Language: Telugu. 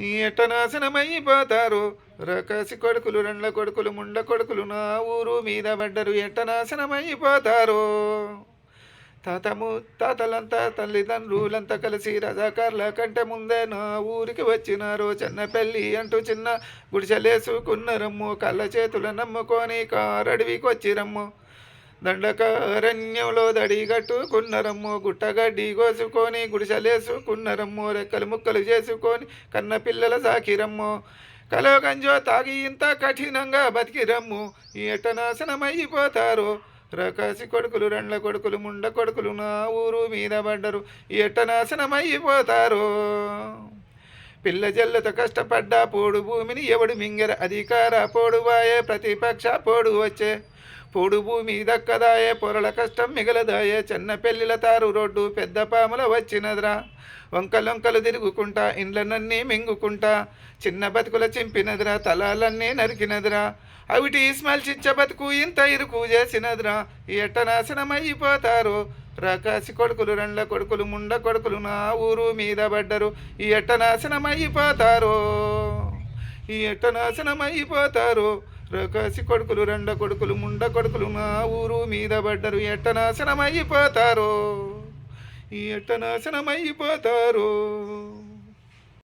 ఈ ఎట్ట నాశనమైపోతారు రకసి కొడుకులు రెండ్ల కొడుకులు ముండ కొడుకులు నా ఊరు మీద పడ్డరు. ఎట్ట నాశనమైపోతారు తాతము తాతలంతా తల్లిదండ్రులంతా కలిసి రజాకార్ల కంటే ముందే నా ఊరికి వచ్చినారు. చిన్నపెల్లి అంటూ చిన్న గుడిసెలేసుకున్నరమ్ము. కళ్ళ చేతుల నమ్ముకొని కారడివికి వచ్చిరమ్ము దండకారణ్యంలో దడి కట్టుకున్నరమ్మో గుట్టగడ్డి కోసుకొని గుడిసెలేసుకున్నరమ్మో రెక్కలు ముక్కలు చేసుకొని కన్న పిల్లల సాకిరమ్ము. కలో గంజో తాగి ఇంత కఠినంగా బతికిరమ్ము. ఈ ఎట్ట అయిపోతారు రకాసి కొడుకులు రెండ్ల కొడుకులు ముండ కొడుకులు నా ఊరు మీద పడ్డరు. ఈ ఎట్ట నాశనమైపోతారు? పిల్ల జల్లతో కష్టపడ్డా పోడు భూమిని ఎవడు మింగర? అధికార పోడువాయే ప్రతిపక్ష పోడు వచ్చే. పోడు భూమి దక్కదాయే పొరల కష్టం మిగలదాయే చిన్న పెళ్ళిల తారు రోడ్డు పెద్ద పాముల వచ్చినదిరా. వంకలొంకలు తిరుగుకుంటా ఇండ్లనన్నీ మింగుకుంటా చిన్న బతుకుల చింపినదిరా తలాలన్నీ నరికినదిరా. అవిటి ఇస్మాయిల్ చిచ్చ బతుకు ఇంత ఇరుకు చేసినదిరా. ఈ ఎట్ట నాశనమైపోతారు రకాసి కొడుకులు రెండ్ల కొడుకులు ముండ కొడుకులు నా ఊరు మీద పడ్డరు. ఈ ఎట్ట నాశనమైపోతారు ఈ ఎట్ట నాశనమైపోతారు రకాసి కొడుకులు రెండ కొడుకులు ముండ కొడుకులు మా ఊరు మీద పడ్డరు. ఎట్ట నాశనమైపోతారో? ఈ ఎట్ట నాశనమైపోతారో?